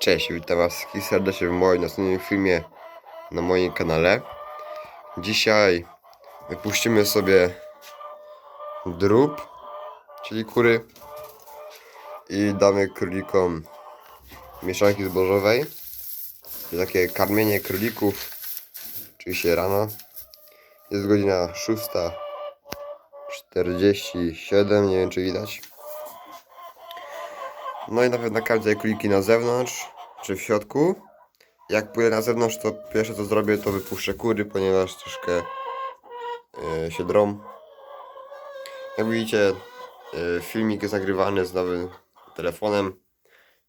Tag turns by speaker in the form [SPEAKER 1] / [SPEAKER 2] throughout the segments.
[SPEAKER 1] Cześć, witam was wszystkich serdecznie w moim następnym filmie na moim kanale. Dzisiaj wypuścimy sobie drób, czyli kury i damy królikom mieszanki zbożowej. I takie karmienie królików, oczywiście rano. Jest godzina 6.47, nie wiem czy widać. No i nawet nakarmię króliki na zewnątrz, czy w środku. Jak pójdę na zewnątrz, to pierwsze co zrobię, to wypuszczę kury, ponieważ troszkę yy, się drą. Jak widzicie, yy, filmik jest nagrywany z nowym telefonem,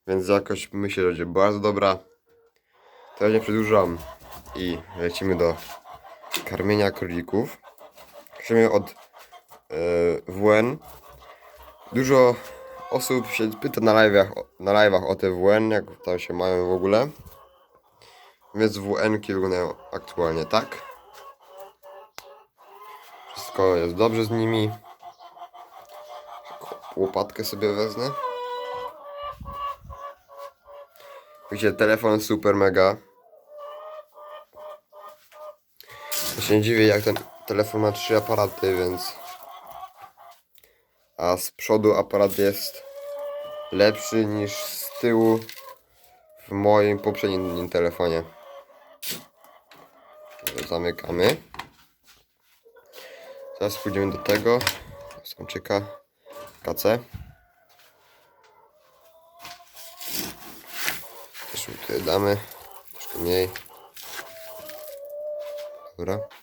[SPEAKER 1] więc jakość myślę, że będzie bardzo dobra. Teraz nie przedłużam i lecimy do karmienia królików. Zaczniemy od yy, WN. Dużo osób się pyta na live'ach, na live'ach o te WN, jak tam się mają w ogóle. Więc WN-ki wyglądają aktualnie tak. Wszystko jest dobrze z nimi. Łopatkę sobie wezmę. Widzicie, telefon super mega. Ja się dziwię, jak ten telefon ma trzy aparaty, więc a z przodu aparat jest lepszy niż z tyłu w moim poprzednim telefonie. Zamykamy. Teraz pójdziemy do tego samczyka KC. Też tutaj damy troszkę mniej. Dobra.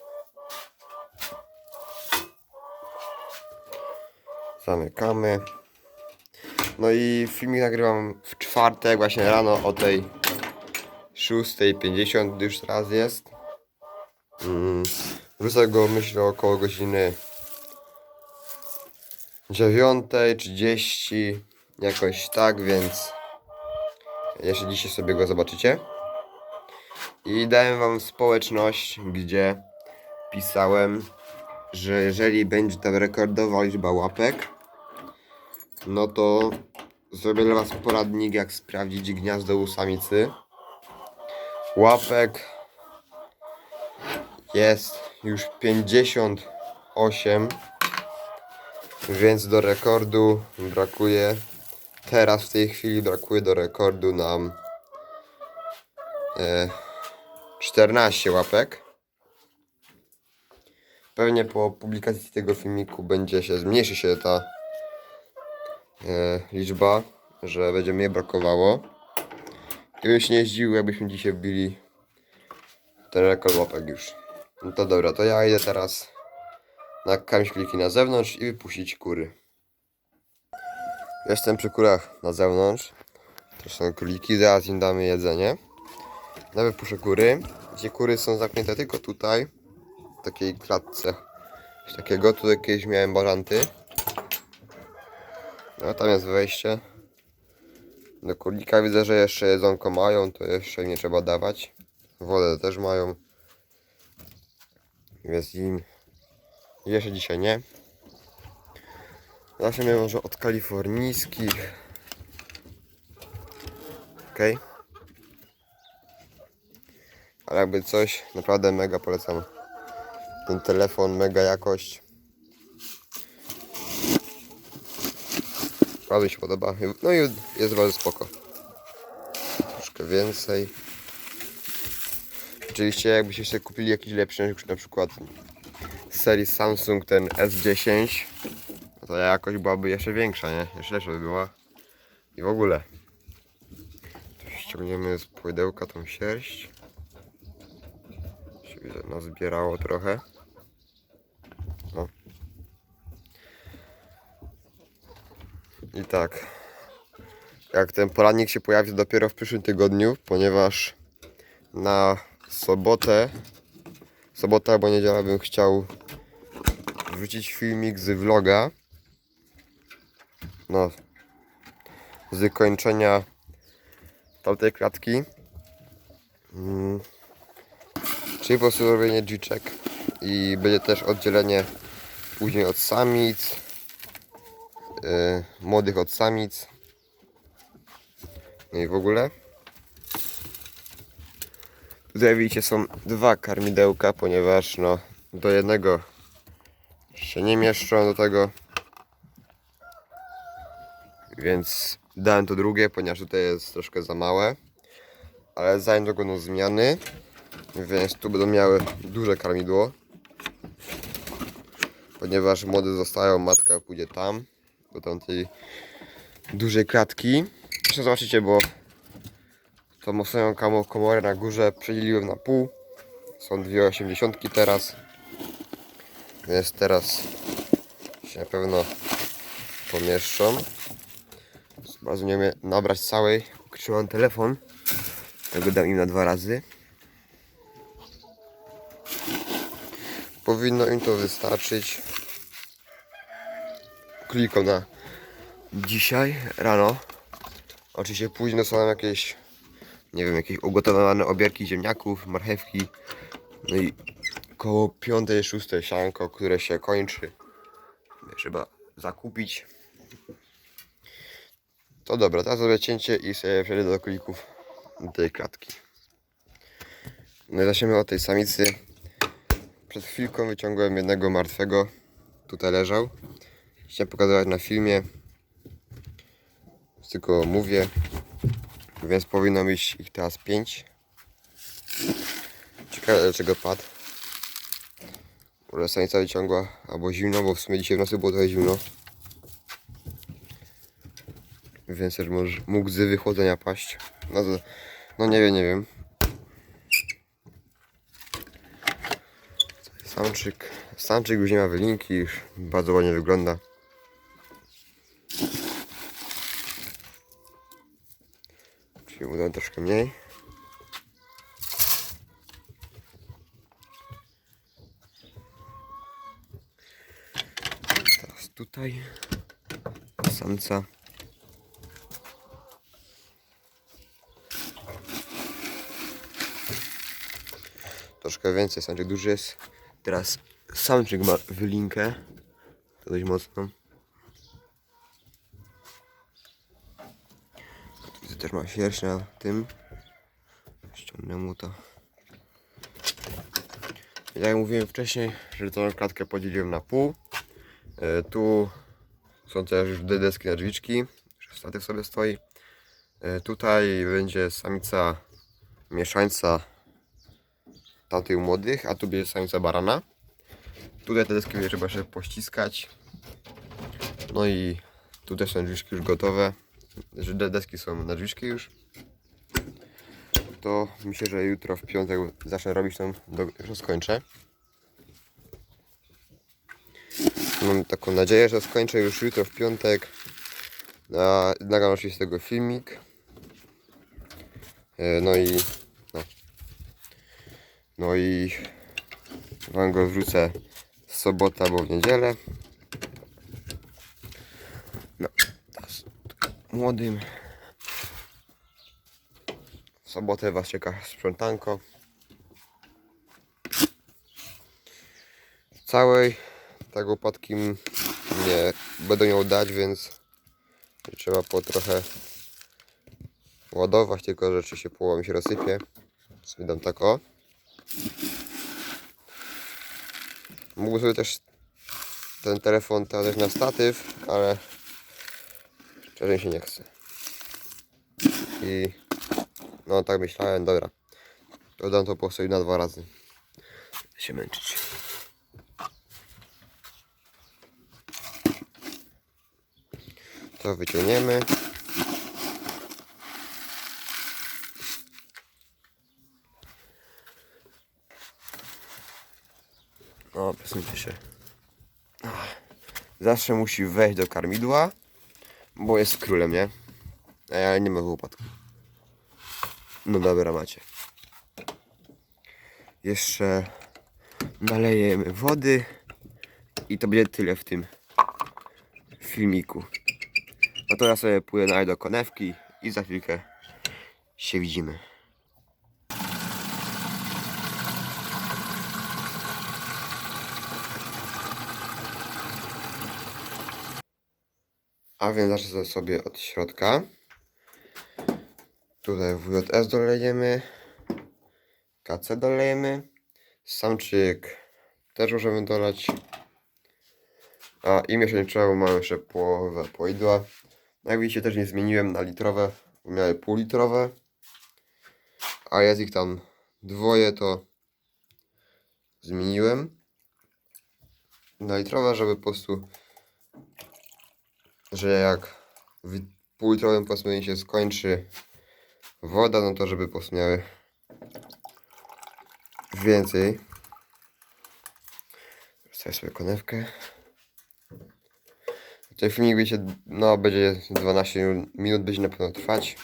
[SPEAKER 1] Zamykamy. No i filmik nagrywam w czwartek właśnie rano o tej 6.50 gdy już teraz jest. Mm, wrzucę go myślę około godziny 9.30 jakoś tak, więc jeszcze dzisiaj sobie go zobaczycie. I dałem wam społeczność, gdzie pisałem, że jeżeli będzie tam rekordowa liczba łapek, no to zrobię dla was poradnik, jak sprawdzić gniazdo u samicy. Łapek jest już 58, więc do rekordu brakuje. Teraz w tej chwili brakuje do rekordu nam e, 14 łapek. Pewnie po publikacji tego filmiku będzie się, zmniejszy się ta liczba, że będzie mnie brakowało. Się nie zdziwił, jakbyśmy dzisiaj wbili ten rekord łapek już. No to dobra, to ja idę teraz nakarmić kliki na zewnątrz i wypuścić kury. Jestem przy kurach na zewnątrz. To są króliki, zaraz im damy jedzenie. Ja wypuszczę kury. Gdzie kury są zamknięte tylko tutaj, w takiej klatce. Coś takiego, tutaj kiedyś miałem baranty. No tam jest wejście. Do kurnika widzę, że jeszcze jedzonko mają, to jeszcze nie trzeba dawać. Wodę też mają. Więc im jeszcze dzisiaj nie. Zaczniemy może od kalifornijskich. Ok. Ale jakby coś, naprawdę mega polecam. Ten telefon, mega jakość. Bardzo mi się podoba. No i jest bardzo spoko. Troszkę więcej. Oczywiście jakbyście sobie kupili jakiś lepszy, na przykład z serii Samsung ten S10, no to jakość byłaby jeszcze większa, nie? Jeszcze lepsza by była. I w ogóle. Tu ściągniemy z płydełka tą sierść. Się nazbierało trochę. I tak. Jak ten poradnik się pojawi dopiero w przyszłym tygodniu, ponieważ na sobotę, sobotę albo niedziela bym chciał wrzucić filmik z vloga. No, z kończenia tamtej klatki. Mm. Czyli po prostu robienie dżiczek i będzie też oddzielenie później od samic, młodych od samic. No i w ogóle. Tutaj widzicie są dwa karmidełka, ponieważ no do jednego się nie mieszczą do tego. Więc dałem to drugie, ponieważ tutaj jest troszkę za małe. Ale za niedługo będą zmiany. Więc tu będą miały duże karmidło. Ponieważ młode zostają, matka pójdzie tam. Do tamtej dużej klatki. Jeszcze zobaczycie, bo tą kamo- komorę na górze przedzieliłem na pół. Są dwie osiemdziesiątki teraz. Więc teraz się na pewno pomieszczą. Bardzo nie umiem nabrać całej. Trzymam telefon. Tego dam im na dwa razy. Powinno im to wystarczyć. Klikam na dzisiaj rano. Oczywiście późno są nam jakieś, nie wiem, jakieś ugotowane obierki ziemniaków, marchewki. No i koło 5-6 sianko, które się kończy. Trzeba zakupić. To dobra, teraz zrobię cięcie i sobie przejdę do klików tej klatki. No i zaczniemy od tej samicy. Przed chwilką wyciągłem jednego martwego. Tutaj leżał. Chciałem pokazać na filmie. Tylko mówię. Więc powinno mieć ich teraz 5. Ciekawe dlaczego padł. Może samica wyciągła albo zimno, bo w sumie dzisiaj w nocy było trochę zimno. Więc też może mógł z wychłodzenia paść. No, to, no nie wiem, nie wiem. Samczyk. Samczyk już nie ma wylinki, już bardzo ładnie wygląda. Czyli uda troszkę mniej. Teraz tutaj samca. Troszkę więcej, samczyk duży jest. Teraz samczyk ma wylinkę. To dość mocną. Tu widzę też ma sierść na tym. Ściągnę mu to. Tak jak mówiłem wcześniej, że tą klatkę podzieliłem na pół. E, tu są też już deski na drzwiczki, że statyw sobie stoi. E, tutaj będzie samica mieszańca tamtych młodych, a tu będzie samica barana. Tutaj te deski będzie trzeba jeszcze pościskać. No i tutaj są drzwiczki już gotowe. Że de- deski są na drzwiczki już. To myślę, że jutro w piątek zacznę robić tą, do, już skończę. Mam taką nadzieję, że skończę już jutro w piątek. A nagram z tego filmik. E, No i no. No i wam go wrzucę w sobotę albo w niedzielę. No, teraz młodym. W sobotę was czeka sprzątanko. Całej tak łopatki nie będę miał dać, więc trzeba po trochę ładować, tylko że oczywiście połowa mi się rozsypie. Sobie dam tak o. Mógłbym sobie też ten telefon teraz na statyw, ale szczerze się nie chce. I no tak myślałem, dobra. To dam to po sobie na dwa razy. Się męczyć. To wyciągniemy. O, przesuńcie się. Zawsze musi wejść do karmidła, bo jest królem, nie? A ja nie mam łopatki. No dobra, macie. Jeszcze nalejemy wody i to będzie tyle w tym filmiku. No to ja sobie pójdę dalej do konewki i za chwilkę się widzimy. A więc zacznę sobie od środka. Tutaj WJS dolejemy. KC dolejemy. Samczyk też możemy dolać. A i mieszaniczową mamy jeszcze połowę poidła. Jak widzicie też nie zmieniłem na litrowe, bo miały półlitrowe. A jest ich tam dwoje, to zmieniłem na litrowe, żeby po prostu, że jak w półlitrowym powiedzmy się skończy woda, no to żeby po prostu miały więcej. Wstawię sobie konewkę. Ten filmik będzie, no będzie 12 minut, będzie na pewno trwać.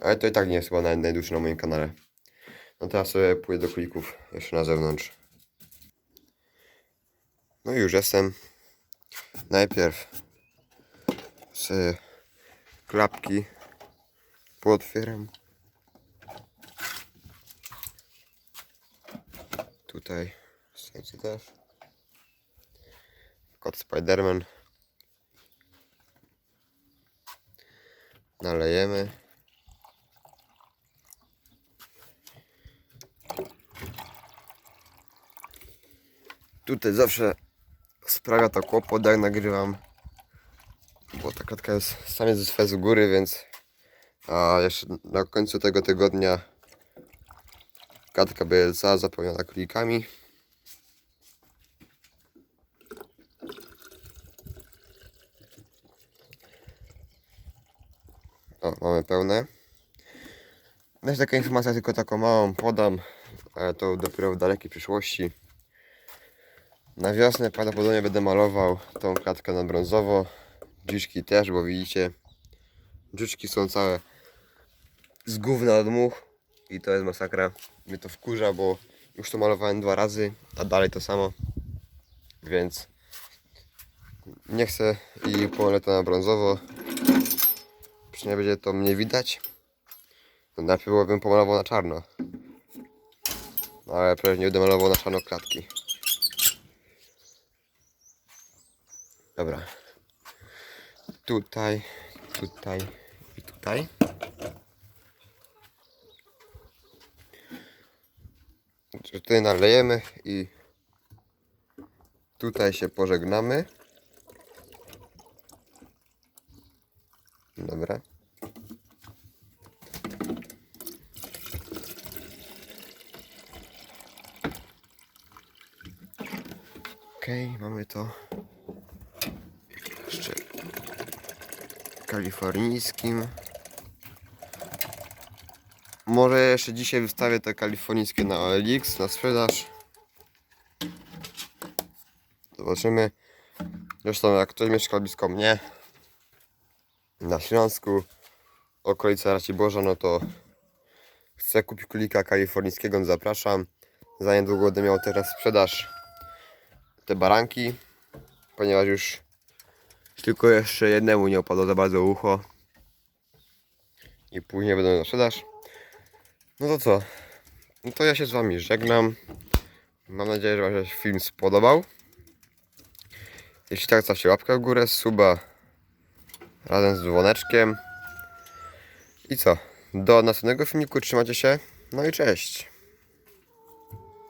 [SPEAKER 1] Ale to i tak nie jest chyba naj, najdłuższy na moim kanale. No teraz sobie pójdę do klików jeszcze na zewnątrz. No i już jestem. Najpierw sobie klapki pootwieram. Tutaj serce też. Kot Spiderman. Nalejemy. Tutaj zawsze sprawia to kłopot, jak nagrywam. Klatka jest sam jest ze z góry, więc a jeszcze na końcu tego tygodnia będzie cała zapełniona królikami. O, mamy pełne. Też taka informacja, tylko taką małą podam, ale to dopiero w dalekiej przyszłości. Na wiosnę prawdopodobnie będę malował tą klatkę na brązowo. Dziczki też, bo widzicie, dziczki są całe z gówna od much i to jest masakra. Mnie to wkurza, bo już to malowałem dwa razy, a dalej to samo. Więc nie chcę i pomalę to na brązowo. Przynajmniej będzie to mnie widać. No, najpierw bym pomalował na czarno. No, ale pewnie będę malował na czarno klatki. Dobra. Tutaj, tutaj i tutaj. Tutaj nalejemy i tutaj się pożegnamy. Dobra. Okej, mamy to. Jeszcze kalifornijskim. Może jeszcze dzisiaj wystawię te kalifornijskie na OLX na sprzedaż. Zobaczymy. Zresztą jak ktoś mieszka blisko mnie na Śląsku, okolica Raciborza, no to chcę kupić królika kalifornijskiego, no zapraszam. Za niedługo będę miał teraz sprzedaż te baranki, ponieważ już tylko jeszcze jednemu nie opadło za bardzo ucho i później będą na sprzedaż. No to co? No to ja się z wami żegnam. Mam nadzieję, że wam się film spodobał. Jeśli tak, zostawcie łapkę w górę, suba razem z dzwoneczkiem. I co? Do następnego filmiku, trzymajcie się. No i cześć.